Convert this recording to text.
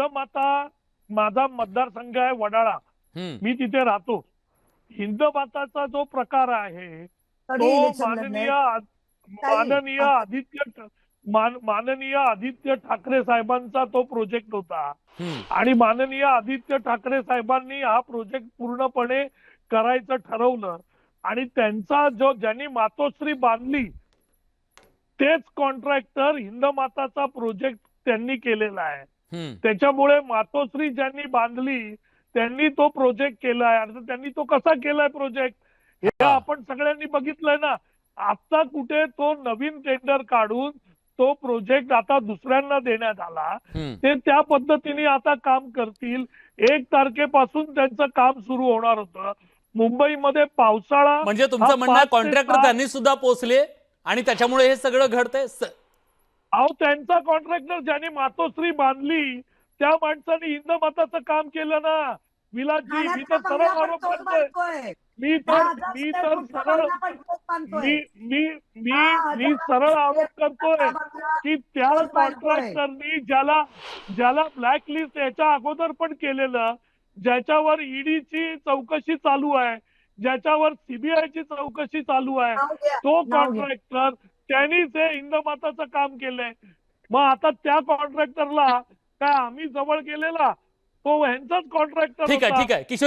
हिंदमाता माझा मतदारसंघ आहे वडाळा. मी तिथे राहतो. हिंदमाताचा जो प्रकार आहे तो माननीय माननीय आता- आदित्य माननीय आदित्य ठाकरे साहेबांचा तो प्रोजेक्ट होता. आणि माननीय आदित्य ठाकरे साहेबांनी हा प्रोजेक्ट पूर्णपणे करायचं ठरवलं. आणि त्यांचा जो ज्यांनी मातोश्री बांधली तेच कॉन्ट्रॅक्टर हिंदमाताचा प्रोजेक्ट त्यांनी केलेला आहे. त्याच्यामुळे मातोश्री ज्यांनी बांधली त्यांनी तो प्रोजेक्ट केलाय. आणि त्यांनी तो कसा केलाय प्रोजेक्ट हे. आपण सगळ्यांनी बघितलंय ना. आता कुठे तो नवीन टेंडर काढून तो प्रोजेक्ट आता दुसऱ्यांना देण्यात आला. ते त्या पद्धतीने आता काम करतील. एक तारखेपासून त्यांचं काम सुरू होणार होतं. मुंबईमध्ये पावसाळा म्हणजे तुमचं म्हणणं कॉन्ट्रॅक्टर त्यांनी सुद्धा पोहोचले आणि त्याच्यामुळे हे सगळं घडतंय? अहो त्यांचा कॉन्ट्रॅक्टर ज्याने मातोश्री बांधली त्या माणसाने हिंदमाताचं काम केलं ना विलासजी मी तर सरळ आरोप करतोय. मी तर मी तर सरळ. मी मी मी मी सरळ आरोप करतोय की त्या. कॉन्ट्रॅक्टरनी ज्याला ज्याला ब्लॅक लिस्ट याच्या अगोदर पण केलेलं ज्याच्यावर ईडीची चौकशी चालू आहे ज्याच्यावर सीबीआयची चौकशी चालू आहे तो. कॉन्ट्रॅक्टर त्यांनीच हे हिंदमाताचं काम केलंय. मग आता त्या कॉन्ट्रॅक्टरला काय आम्ही जवळ गेलेला तो ह्यांचाच कॉन्ट्रॅक्टर ठीक आहे ठीक आहे. किशोर